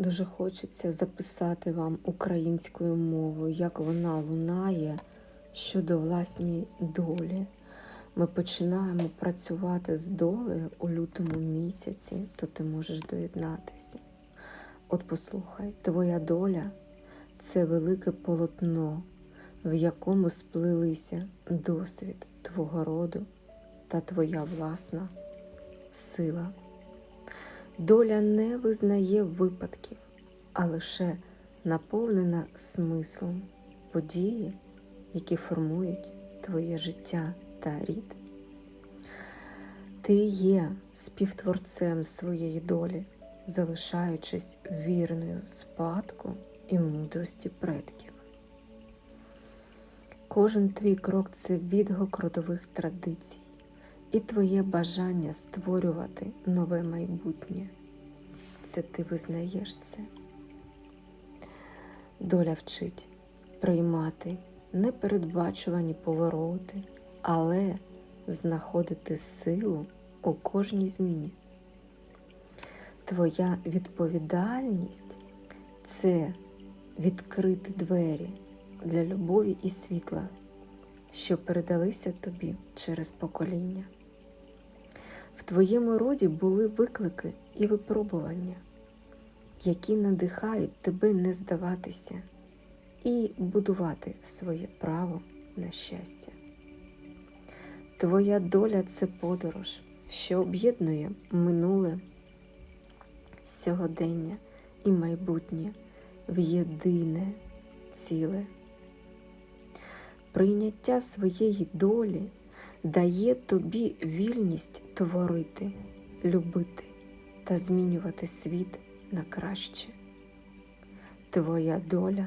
Дуже хочеться записати вам українською мовою, як вона лунає щодо власній долі. Ми починаємо працювати з долею у лютому місяці, то ти можеш доєднатися. От послухай, твоя доля це велике полотно, в якому сплилися досвід твого роду та твоя власна сила. Доля не визнає випадків, а лише наповнена смислом події, які формують твоє життя та рід. Ти є співтворцем своєї долі, залишаючись вірною спадку і мудрості предків. Кожен твій крок це відгук родових традицій і твоє бажання створювати нове майбутнє. Це ти визнаєш це. Доля вчить приймати непередбачувані повороти, але знаходити силу у кожній зміні. Твоя відповідальність це відкрити двері для любові і світла, що передалися тобі через покоління. В твоєму роді були виклики і випробування, які надихають тебе не здаватися і будувати своє право на щастя. Твоя доля це подорож, що об'єднує минуле, сьогодення і майбутнє в єдине ціле. Прийняття своєї долі дає тобі вільність творити, любити та змінювати світ на краще. Твоя доля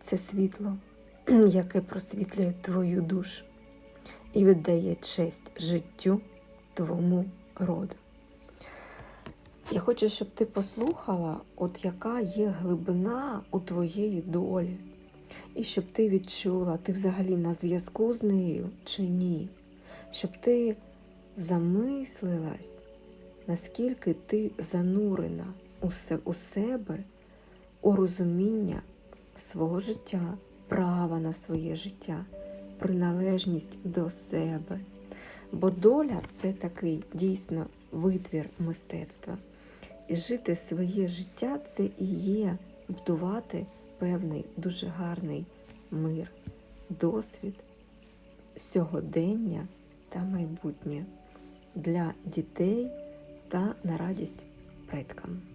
це світло, яке просвітлює твою душу і віддає честь життю твому роду. Я хочу, щоб ти послухала, от яка є глибина у твоєї долі. І щоб ти відчула, ти взагалі на зв'язку з нею чи ні. Щоб ти замислилась, наскільки ти занурена у себе, у розуміння свого життя, права на своє життя, приналежність до себе. Бо доля це такий дійсно витвір мистецтва. І жити своє життя це і є будувати певний дуже гарний мир, досвід, сьогодення та майбутнє для дітей та на радість предкам.